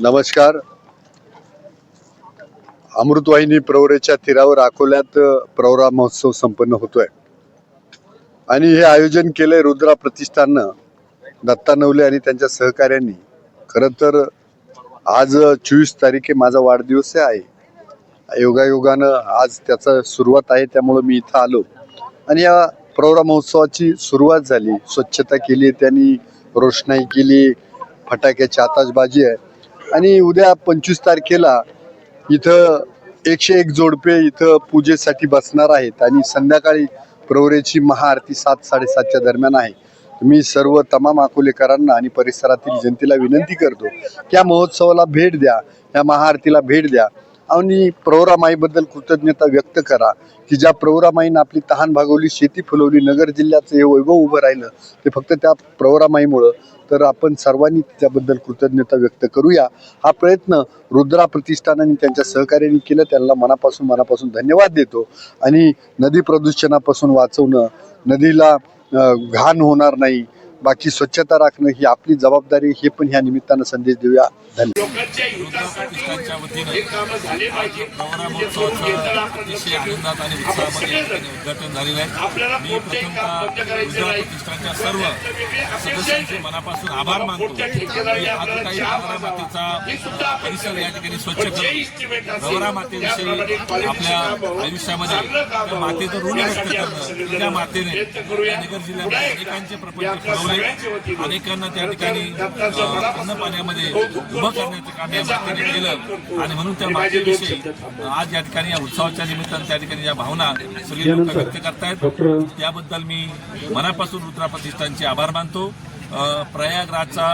नमस्कार. अमृतवाहिनी प्रवरेच्या तीरावर अकोल्यात प्रवरा महोत्सव संपन्न होतोय. आणि हे आयोजन केलंय रुद्रा प्रतिष्ठाननं दत्ता नवले आणि त्यांच्या सहकार्यांनी खरं तर आज चोवीस तारीख आहे माझा वाढदिवस आहे. योगायोगानं आज त्याचा सुरुवात आहे त्यामुळं मी इथं आलो. आणि या प्रवरा महोत्सवाची सुरुवात झाली. स्वच्छता केली त्यांनी रोषणाई केली फटाक्याची आताशबाजी आहे. आणि उद्या पंचवीस तारखेला इथं एकशे एक जोडपे इथं पूजेसाठी बसणार आहेत आणि संध्याकाळी प्रवरेची महाआरती सात साडेसातच्या दरम्यान आहे. मी सर्व तमाम अकोलेकरांना आणि परिसरातील जनतेला विनंती करतो की या महोत्सवाला भेट द्या या महाआरतीला भेट द्या आणि प्रवरामाईबद्दल कृतज्ञता व्यक्त करा की ज्या प्रवरामाईनं आपली तहान भागवली शेती फुलवली नगर जिल्ह्याचं हे वैभव उभं राहिलं ते फक्त त्या प्रवरामाईमुळं तर आपण सर्वांनी त्याबद्दल कृतज्ञता व्यक्त करूया. हा प्रयत्न रुद्रा प्रतिष्ठानाने त्यांच्या सहकार्याने केलं. त्यांना मनापासून मनापासून धन्यवाद देतो. आणि नदी प्रदूषणापासून वाचवणं नदीला घाण होणार नाही. बाकी स्वच्छता राखणं ही आपली जबाबदारी हे पण ह्या निमित्तानं संदेश देऊया. धन्यवाद. प्रतिष्ठानच्या वतीनं प्रवरा महोत्सवाचं अतिशय आनंदात आणि उत्साहामध्ये या ठिकाणी उद्घाटन झालेलं आहे. मी प्रथमतः रुद्रा प्रतिष्ठानच्या सर्व सदस्यांचे मनापासून आभार मानतो. की आज काही प्रवरा मातेचा परिसर या ठिकाणी स्वच्छ करून प्रवरा मातेविषयी आपल्या आयुष्यामध्ये त्या मातेचं ऋण व्यक्त करणं त्या मातेने नगर जिल्ह्यामध्ये अनेकांचे प्रपंच फुलवले अनेकांना त्या ठिकाणी अन्न पाण्यामध्ये उभं करण्याचं काम या मातेने केलं. आणि म्हणून त्या मातेविषयी आज या ठिकाणी या उत्सवाच्या निमित्तानं त्या ठिकाणी या भावना सगळी लोक व्यक्त करतायत त्याबद्दल मी मनापासून रुद्रा प्रतिष्ठानचे आभार मानतो. प्रयागराजचा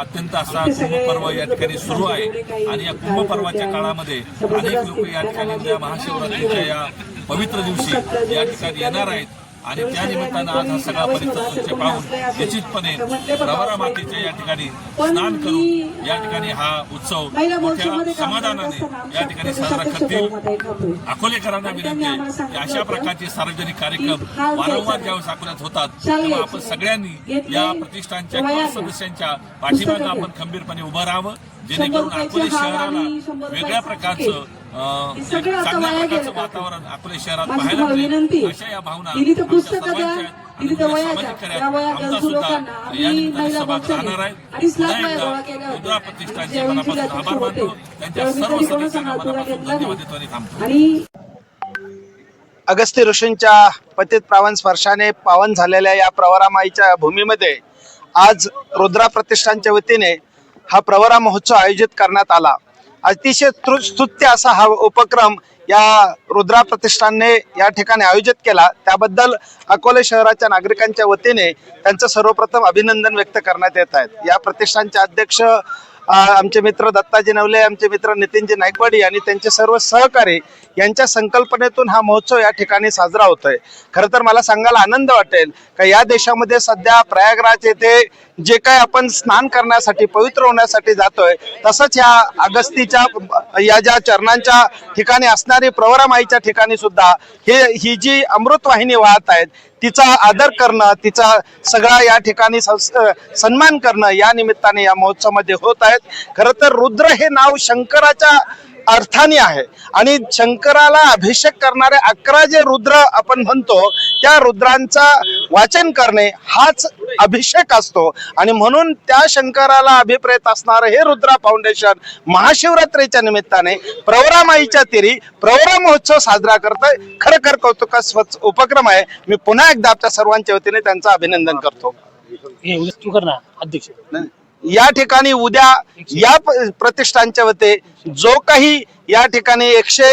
अत्यंत असा कुंभपर्व या ठिकाणी सुरू आहे. आणि या कुंभपर्वाच्या काळामध्ये अनेक लोक या ठिकाणी महाशिवरात्रीच्या या पवित्र दिवशी या ठिकाणी येणार आहेत. आणि त्या निमित्तानं आज हा सगळा परिसर स्वच्छ पाहून निश्चितपणे प्रवरा मातेच्या या ठिकाणी स्नान करून या ठिकाणी हा उत्सव मोठ्या समाधानाने या ठिकाणी साजरा करतील. अकोलेकरांना विनंती आहे की अशा प्रकारचे सार्वजनिक कार्यक्रम वारंवार ज्यावेळेस अकोल्यात होतात तेव्हा आपण सगळ्यांनी या प्रतिष्ठानच्या किंवा सदस्यांच्या पाठीमागं आपण खंबीरपणे उभं राहावं जेणेकरून अकोले शहराला वेगळ्या प्रकारचं चांगल्या प्रकारचं वातावरण अकोले शहरात पाहायला मिळेल. अशा या भावना. आणि प्रतिष्ठानचे मनापासून आभार मानतो. त्यांच्या सर्व सदस्यांना मनापासून धन्यवाद देतो थांबतो. अगस्ती ऋषींच्या पतित पावन स्पर्शाने पावन झालेल्या या प्रवरामाईच्या भूमीमध्ये आज रुद्रा प्रतिष्ठानच्या वतीने हा प्रवरा महोत्सव आयोजित करण्यात आला. अतिशय स्तुत्य असा हा उपक्रम या रुद्रा प्रतिष्ठानने या ठिकाणी आयोजित केला. त्याबद्दल अकोले शहराच्या नागरिकांच्या वतीने त्यांचं सर्वप्रथम अभिनंदन व्यक्त करण्यात येत आहेत. या प्रतिष्ठानचे अध्यक्ष आमचे मित्र दत्ताजी नवले आमचे मित्र नितीनजी नायकवाडी आणि त्यांचे सर्व सहकारी यांच्या संकल्पनेतून हा महोत्सव या ठिकाणी साजरा होतोय. खरं तर मला सांगायला आनंद वाटेल का या देशामध्ये सध्या प्रयागराज येथे जे काय आपण स्नान करण्यासाठी पवित्र होण्यासाठी जातोय तसंच ह्या अगस्तीच्या या ज्या चरणांच्या ठिकाणी असणारी प्रवरामाईच्या ठिकाणी सुद्धा हे ही जी अमृतवाहिनी वाहत आहेत तिचा आदर करणं तिचा सगळा या ठिकाणी सन्मान करणं या निमित्ताने या महोत्सवामध्ये होत आहेत. खरं तर रुद्र हे नाव शंकराच्या अर्थाने आहे. आणि शंकराला अभिषेक करणारे अकरा जे रुद्र आपण म्हणतो त्या रुद्रांचा वाचन करणे हाच अभिषेक असतो. आणि म्हणून त्या शंकराला अभिप्रेत असणारं हे रुद्रा फाउंडेशन महाशिवरात्रीच्या निमित्ताने प्रवरामाईच्या तिरी प्रवरा महोत्सव साजरा करतोय. खरं कौतुकास्पद उपक्रम आहे. मी पुन्हा एकदा आपल्या सर्वांच्या वतीने त्यांचं अभिनंदन करतो. हे तू कर ना अध्यक्ष. या ठिकाणी उद्या या प्रतिष्ठानच्या वते जो काही या ठिकाणी एकशे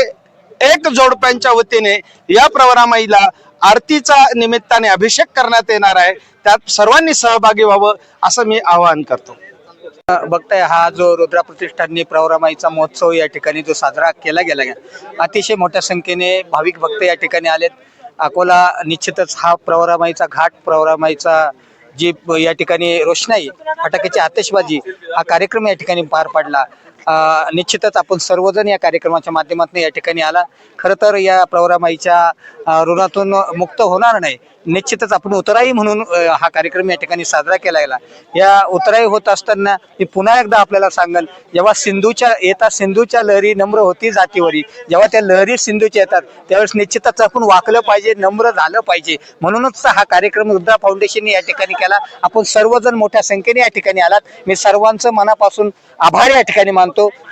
एक जोडप्यांच्या वतीने या प्रवरामाईला आरतीचा निमित्ताने अभिषेक करण्यात येणार आहे. त्यात सर्वांनी सहभागी व्हावं असं मी आवाहन करतो. बघताय हा जो रुद्रा प्रतिष्ठानने प्रवरामाईचा महोत्सव या ठिकाणी जो साजरा केला गेला अतिशय मोठ्या संख्येने भाविक भक्त या ठिकाणी आलेत. अकोला निश्चितच हा प्रवरामाईचा घाट प्रवरामाईचा जी या ठिकाणी रोषणाई फटाक्याची आतिषबाजी हा कार्यक्रम या ठिकाणी पार पडला. निश्चितच आपण सर्वजण या कार्यक्रमाच्या माध्यमातून या ठिकाणी आला. खरं तर या प्रवरामाईच्या ऋणातून मुक्त होणार नाही. निश्चितच आपण उतराई म्हणून हा कार्यक्रम या ठिकाणी साजरा केला गेला या उतराई होत असताना मी पुन्हा एकदा आपल्याला सांगेल जेव्हा सिंधूच्या येतात सिंधूच्या लहरी नम्र होती जातीवरी जेव्हा त्या लहरी सिंधूच्या येतात त्यावेळेस निश्चितच आपण वाकलं पाहिजे नम्र झालं पाहिजे. म्हणूनच हा कार्यक्रम रुद्रा फाउंडेशनने या ठिकाणी केला. आपण सर्वजण मोठ्या संख्येने या ठिकाणी आलात. मी सर्वांचं मनापासून आभार या ठिकाणी मानतो. foto